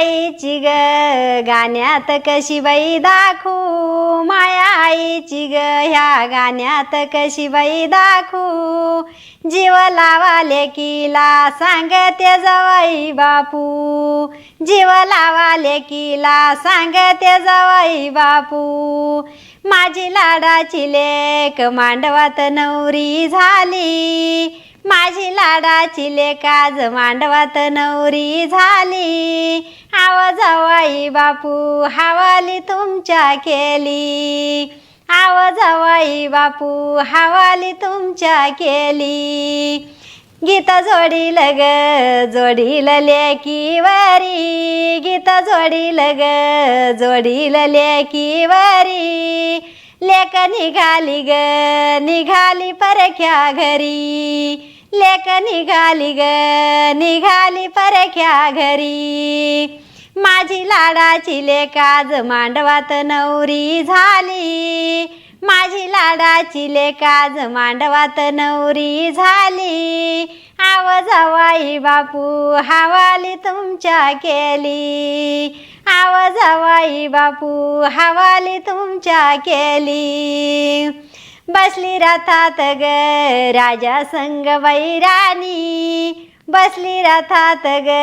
आईची ग गाण्यात कशी बाई दाखू माया आईची ग ह्या गाण्यात कशी बाई दाखू जीव लावाले किला सांगते जवाई बापू. जीव लावाले किला सांगते जवाई बापू. माझी लाडाची लेक मांडवात नवरी झाली. माझी लाडाची लेकाज मांडवात नवरी झाली. आव जवाई बापू हवाली तुमच्या केली. आव जवाई बापू हवाली तुमच्या केली. गीत जोडील ग जोडील लेकी वरी गीत जोडील ग जोडील लेकी वरी लेक निघाली ग निघाली परख्या घरी. लेक निघाली ग निघाली परख्या घरी. माझी लाडाची लेक आज मांडवात नवरी झाली. माझी लाडाची लेक आज मांडवात नवरी झाली. आव जवाई बापू हवाली तुमच्या केली. आव जवाई बापू हवाली तुमच्या केली. बसली रथात ग राजा संग वैराणी. बसली रथात ग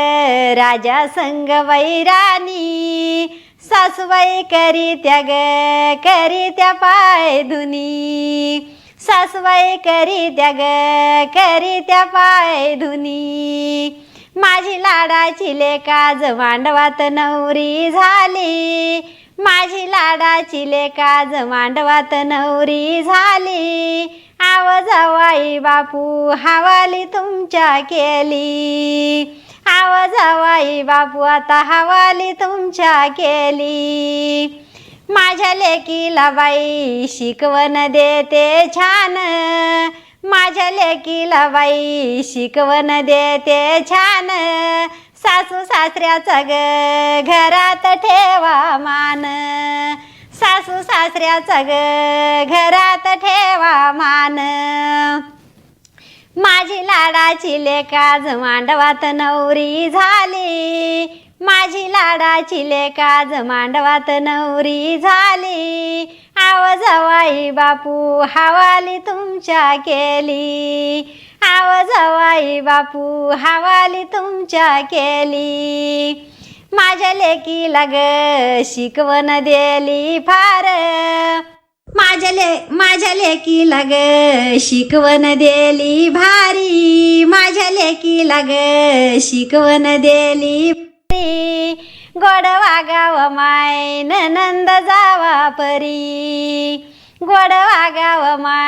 राजा संग वैराणी. सासूबाई करी त्या ग करी त्या पाय धुनी. सासूबाई करी त्या ग करी त्या पाय धुनी. माझी लाडाची लेकाज मांडवात नवरी झाली. माझी लाडाची लेका आज मांडवात नवरी झाली. आव जवाई बापू हवाली तुमच्या केली. आव जवाई बापू आता हवाली तुमच्या केली. माझ्या लेकीला बाई शिकवण देते छान. माझ्या लेकीला बाई शिकवण देते छान. सासू सासऱ्याचा ग घरात ठेवा मान. सासू सासऱ्याचा ग घरात ठेवा मान. माझी लाडाची लेकाज मांडवात नवरी झाली. माझी लाडाची लेकाज मांडवात नवरी झाली. आव जवाई बापू हवाली तुमच्या केली. आव जवाई बापू हवाली तुमच्या केली. माझ्या लेकीला ग शिकवण दिली फार. माझ्या ले माझ्या लेकीला ग शिकवण दिली भारी. माझ्या लेकीला ग शिकवण दिली गोड वागाव माय नंद जावा परी. गोड वागाव माय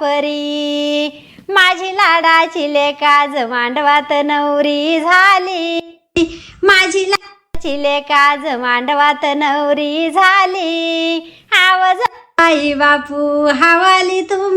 परी. माझी लाडाची लेकाज मांडवात नवरी झाली. माझी लाडाची लेकाज मांडवात नवरी झाली. आवाज आई बापू हवाली तुम